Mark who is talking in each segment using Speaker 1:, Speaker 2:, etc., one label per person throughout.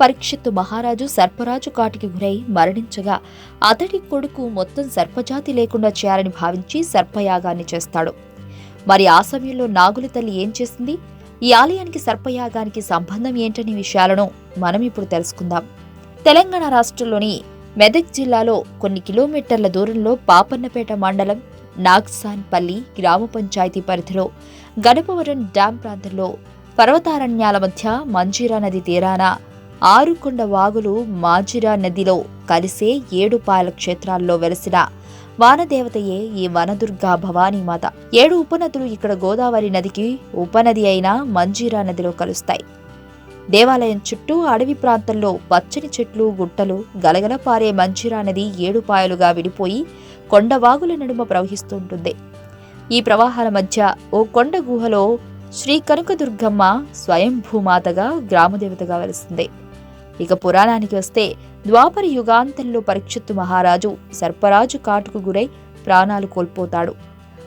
Speaker 1: పరీక్షిత్తు మహారాజు సర్పరాజు కాటికి గురై మరణించగా అతడి కొడుకు మొత్తం సర్పజాతి లేకుండా చేయాలని భావించి సర్పయాగాన్ని చేస్తాడు. మరి ఆ సమయంలో నాగుల తల్లి ఏం చేసింది? ఈ ఆలయానికి సర్పయాగానికి సంబంధం ఏంటనే విషయాలను మనం ఇప్పుడు తెలుసుకుందాం. తెలంగాణ రాష్ట్రంలోని మెదక్ జిల్లాలో కొన్ని కిలోమీటర్ల దూరంలో పాపన్నపేట మండలం నాగ్సాన్పల్లి గ్రామ పంచాయతీ పరిధిలో గణపవరం డ్యాం ప్రాంతంలో పర్వతారణ్యాల మధ్య మంజీరా నది తీరాన ఆరుకొండ వాగులు మాజిరా నదిలో కలిసే ఏడుపాయల క్షేత్రాల్లో వెలసిన వానదేవతయే ఈ వనదుర్గా భవానీ మాత. ఏడు ఉపనదులు ఇక్కడ గోదావరి నదికి ఉపనది అయిన మంజీరా నదిలో కలుస్తాయి. దేవాలయం చుట్టూ అడవి ప్రాంతంలో పచ్చని చెట్లు గుట్టలు గలగల పారే మంజీరా నది ఏడుపాయలుగా విడిపోయి కొండవాగుల నడుమ ప్రవహిస్తూ ఉంటుంది ఈ ప్రవాహాల మధ్య ఓ కొండ గుహలో శ్రీ కనకదుర్గమ్మ స్వయంభూమాతగా గ్రామదేవతగా వెలుస్తుంది ఇక పురాణానికి వస్తే ద్వాపర యుగాంతంలో పరీక్షిత్తు మహారాజు సర్పరాజు కాటుకు గురై ప్రాణాలు కోల్పోతాడు.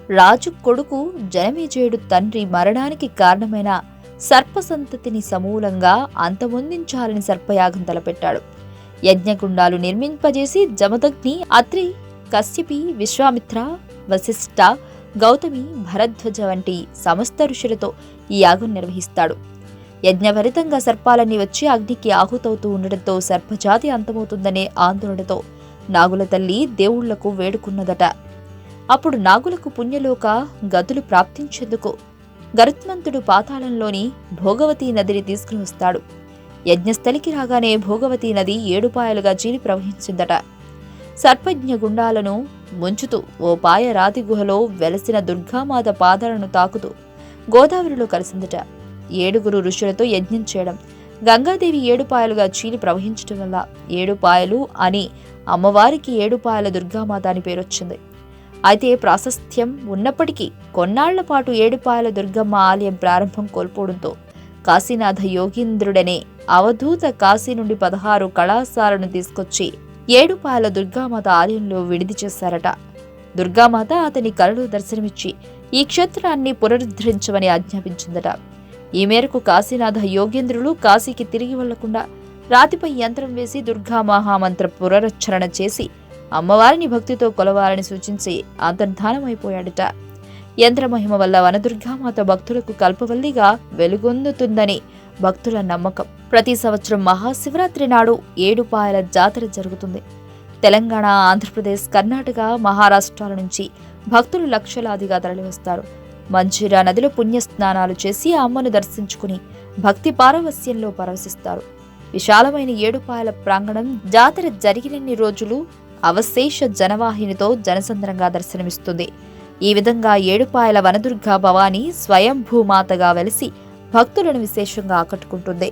Speaker 1: రాజు కొడుకు జనమేజయుడు తండ్రి మరణానికి కారణమైన సర్పసంతతిని సమూలంగా అంతమొందించాలని సర్పయాగం తలపెట్టాడు. యజ్ఞగుండాలు నిర్మింపజేసి జమదగ్ని అత్రి కశ్యపి విశ్వామిత్ర వశిష్ఠ గౌతమి భరద్వజ వంటి సమస్త ఋషులతో ఈ యాగం నిర్వహిస్తాడు. యజ్ఞభరితంగా సర్పాలన్నీ వచ్చి అగ్నికి ఆహుతవుతూ ఉండడంతో సర్పజాతి అంతమవుతుందనే ఆందోళనతో నాగుల తల్లి దేవుళ్ళకు వేడుకున్నదట. అప్పుడు నాగులకు పుణ్యలోక గతులు ప్రాప్తించేందుకు గరుత్మంతుడు పాతాళంలోని భోగవతీ నదిని తీసుకుని వస్తాడు. యజ్ఞస్థలికి రాగానే భోగవతీ నది ఏడుపాయలుగా చీలి ప్రవహించిందట. సర్పజ్ఞ గుండాలను ముంచుతూ ఓ పాయ రాతి గుహలో వెలసిన దుర్గామాత పాదాలను తాకుతూ గోదావరిలో కలిసిందట. ఏడుగురు ఋషులతో యజ్ఞం చేయడం. గంగాదేవి ఏడుపాయలుగా చీలి ప్రవహించడం వల్ల ఏడుపాయలు అని అమ్మవారికి ఏడుపాయల దుర్గామాత అని పేరొచ్చింది. అయితే ప్రాశస్త్యం ఉన్నప్పటికీ కొన్నాళ్ళ పాటు ఏడుపాయల దుర్గమ్మ ఆలయం ప్రారంభం కోల్పోవడంతో కాశీనాథ యోగీంద్రుడనే అవధూత కాశీ నుండి పదహారు కళాశాలను తీసుకొచ్చి ఏడుపాయల దుర్గామాత ఆలయంలో విడిది చేశారట. దుర్గామాత అతని కలలో దర్శనమిచ్చి ఈ క్షేత్రాన్ని పునరుద్ధరించమని ఆజ్ఞాపించిందట. ఈ మేరకు కాశీనాథ యోగేంద్రులు కాశీకి తిరిగి వెళ్ళకుండా రాతిపై యంత్రం వేసి దుర్గా మహామంత్ర పునరుచ్చరణ చేసి అమ్మవారిని భక్తితో కొలవాలని సూచించి అంతర్ధానమైపోయాడట. యంత్రమహిమ వల్ల వనదుర్గామాత భక్తులకు కల్పవల్లిగా వెలుగొందుతుందని భక్తుల నమ్మకం. ప్రతి సంవత్సరం మహాశివరాత్రి నాడు ఏడుపాయల జాతర జరుగుతుంది. తెలంగాణ ఆంధ్రప్రదేశ్ కర్ణాటక మహారాష్ట్రాల నుంచి భక్తులు లక్షలాదిగా తరలివస్తారు. మంజీరా నదిలో పుణ్యస్నానాలు చేసి ఆ అమ్మను దర్శించుకుని భక్తి పారవస్యంలో పరవశిస్తారు. విశాలమైన ఏడుపాయల ప్రాంగణం జాతర జరిగినన్ని రోజులు అవశేష జనవాహినితో జనసంద్రంగా దర్శనమిస్తుంది. ఈ విధంగా ఏడుపాయల వనదుర్గా భవాని స్వయంభూమాతగా వెలిసి భక్తులను విశేషంగా ఆకట్టుకుంటుంది.